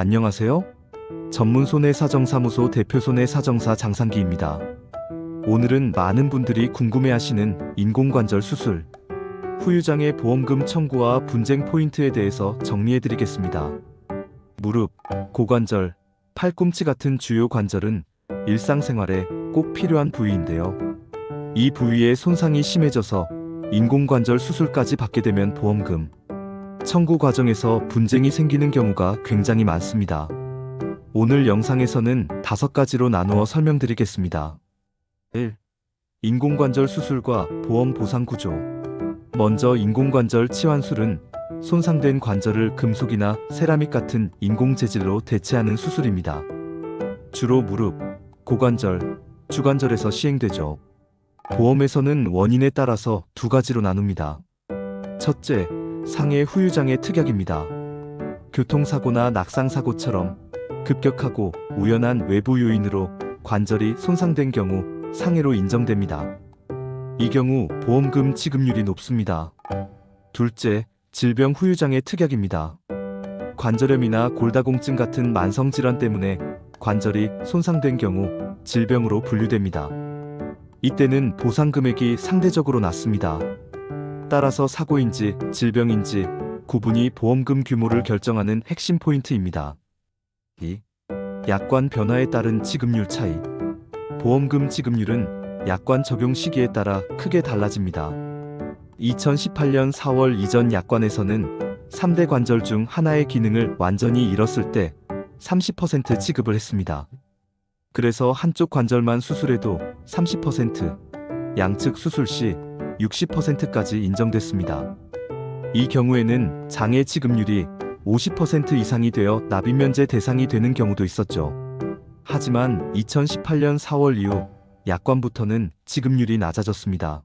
안녕하세요. 전문 손해사정사무소 대표 손해사정사 장상기입니다. 오늘은 많은 분들이 궁금해하시는 인공관절 수술, 후유장애 보험금 청구와 분쟁 포인트에 대해서 정리해드리겠습니다. 무릎, 고관절, 팔꿈치 같은 주요 관절은 일상생활에 꼭 필요한 부위인데요. 이 부위의 손상이 심해져서 인공관절 수술까지 받게 되면 보험금, 청구 과정에서 분쟁이 생기는 경우가 굉장히 많습니다. 오늘 영상에서는 다섯 가지로 나누어 설명드리겠습니다. 1. 인공관절 수술과 보험 보상 구조. 먼저 인공관절 치환술은 손상된 관절을 금속이나 세라믹 같은 인공 재질로 대체하는 수술입니다. 주로 무릎, 고관절, 주관절에서 시행되죠. 보험에서는 원인에 따라서 두 가지로 나눕니다. 첫째, 상해 후유장애 특약입니다. 교통사고나 낙상사고처럼 급격하고 우연한 외부 요인으로 관절이 손상된 경우 상해로 인정됩니다. 이 경우 보험금 지급률이 높습니다. 둘째, 질병 후유장애 특약입니다. 관절염이나 골다공증 같은 만성 질환 때문에 관절이 손상된 경우 질병으로 분류됩니다. 이때는 보상 금액이 상대적으로 낮습니다. 따라서 사고인지 질병인지 구분이 보험금 규모를 결정하는 핵심 포인트입니다. 2. 약관 변화에 따른 지급률 차이. 보험금 지급률은 약관 적용 시기에 따라 크게 달라집니다. 2018년 4월 이전 약관에서는 3대 관절 중 하나의 기능을 완전히 잃었을 때 30% 지급을 했습니다. 그래서 한쪽 관절만 수술해도 30%, 양측 수술 시 60%까지 인정됐습니다. 이 경우에는 장애 지급률이 50% 이상이 되어 납입 면제 대상이 되는 경우도 있었죠. 하지만 2018년 4월 이후 약관부터는 지급률이 낮아졌습니다.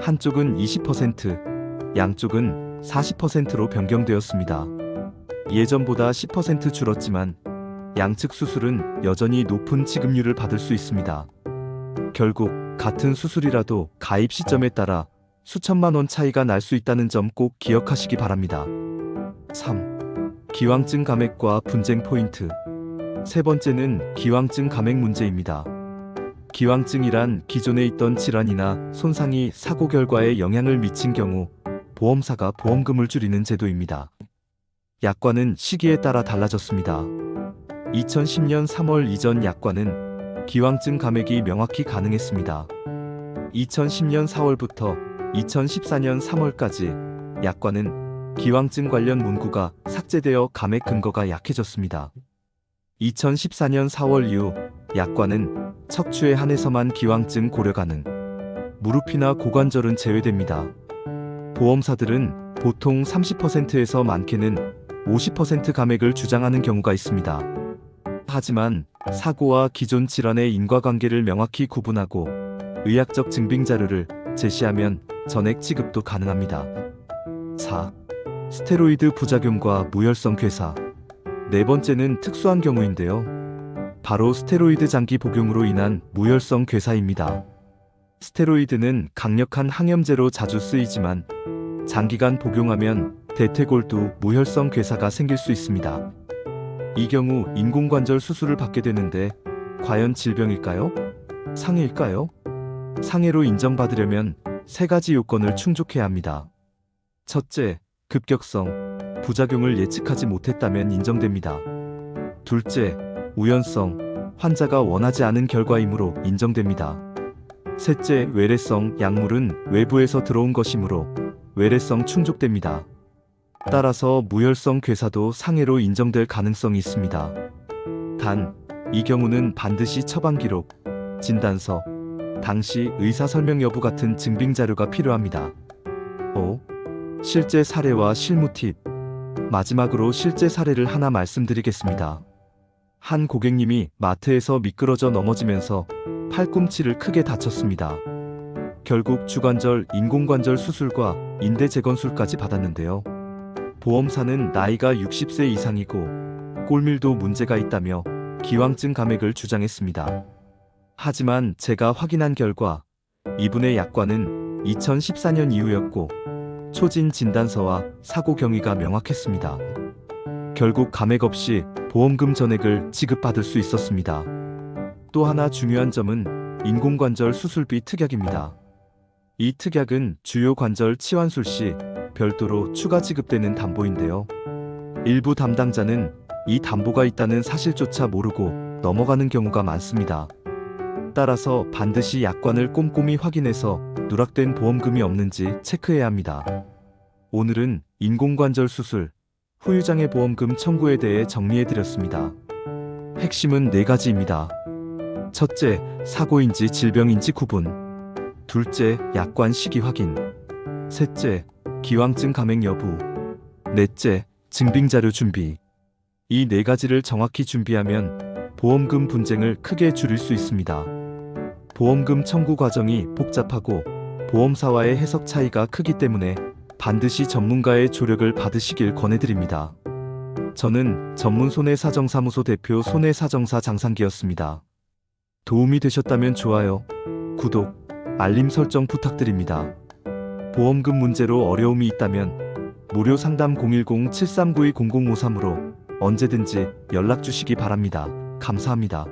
한쪽은 20%, 양쪽은 40%로 변경되었습니다. 예전보다 10% 줄었지만 양측 수술은 여전히 높은 지급률을 받을 수 있습니다. 결국 같은 수술이라도 가입 시점에 따라 수천만 원 차이가 날 수 있다는 점 꼭 기억하시기 바랍니다. 3. 기왕증 감액과 분쟁 포인트. 세 번째는 기왕증 감액 문제입니다. 기왕증이란 기존에 있던 질환이나 손상이 사고 결과에 영향을 미친 경우 보험사가 보험금을 줄이는 제도입니다. 약관은 시기에 따라 달라졌습니다. 2010년 3월 이전 약관은 기왕증 감액이 명확히 가능했습니다. 2010년 4월부터 2014년 3월까지 약관은 기왕증 관련 문구가 삭제되어 감액 근거가 약해졌습니다. 2014년 4월 이후 약관은 척추에 한해서만 기왕증 고려 가능, 무릎이나 고관절은 제외됩니다. 보험사들은 보통 30%에서 많게는 50% 감액을 주장하는 경우가 있습니다. 하지만 사고와 기존 질환의 인과관계를 명확히 구분하고 의학적 증빙 자료를 제시하면 전액 지급도 가능합니다. 4. 스테로이드 부작용과 무혈성 괴사. 네 번째는 특수한 경우인데요. 바로 스테로이드 장기 복용으로 인한 무혈성 괴사입니다. 스테로이드는 강력한 항염제로 자주 쓰이지만 장기간 복용하면 대퇴골두 무혈성 괴사가 생길 수 있습니다. 이 경우 인공관절 수술을 받게 되는데 과연 질병일까요? 상해일까요? 상해로 인정받으려면 세 가지 요건을 충족해야 합니다. 첫째, 급격성, 부작용을 예측하지 못했다면 인정됩니다. 둘째, 우연성, 환자가 원하지 않은 결과이므로 인정됩니다. 셋째, 외래성, 약물은 외부에서 들어온 것이므로 외래성 충족됩니다. 따라서 무혈성 괴사도 상해로 인정될 가능성이 있습니다. 단, 이 경우는 반드시 처방 기록, 진단서, 당시 의사 설명 여부 같은 증빙 자료가 필요합니다. 5. 실제 사례와 실무 팁. 마지막으로 실제 사례를 하나 말씀드리겠습니다. 한 고객님이 마트에서 미끄러져 넘어지면서 팔꿈치를 크게 다쳤습니다. 결국 주관절 인공관절 수술과 인대 재건술까지 받았는데요. 보험사는 나이가 60세 이상이고 꼴밀도 문제가 있다며 기왕증 감액을 주장했습니다. 하지만 제가 확인한 결과 이분의 약관은 2014년 이후였고 초진 진단서와 사고 경위가 명확했습니다. 결국 감액 없이 보험금 전액을 지급받을 수 있었습니다. 또 하나 중요한 점은 인공관절 수술비 특약입니다. 이 특약은 주요 관절 치환술 시 별도로 추가 지급되는 담보인데요. 일부 담당자는 이 담보가 있다는 사실조차 모르고 넘어가는 경우가 많습니다. 따라서 반드시 약관을 꼼꼼히 확인해서 누락된 보험금이 없는지 체크해야 합니다. 오늘은 인공관절 수술, 후유장애 보험금 청구에 대해 정리해드렸습니다. 핵심은 네 가지입니다. 첫째, 사고인지 질병인지 구분. 둘째, 약관 시기 확인. 셋째, 기왕증 감액 여부. 넷째, 증빙자료 준비. 이 네 가지를 정확히 준비하면 보험금 분쟁을 크게 줄일 수 있습니다. 보험금 청구 과정이 복잡하고 보험사와의 해석 차이가 크기 때문에 반드시 전문가의 조력을 받으시길 권해드립니다. 저는 전문 손해사정사무소 대표 손해사정사 장상기였습니다. 도움이 되셨다면 좋아요, 구독, 알림 설정 부탁드립니다. 보험금 문제로 어려움이 있다면 무료 상담 010-7392-0053으로 언제든지 연락 주시기 바랍니다. 감사합니다.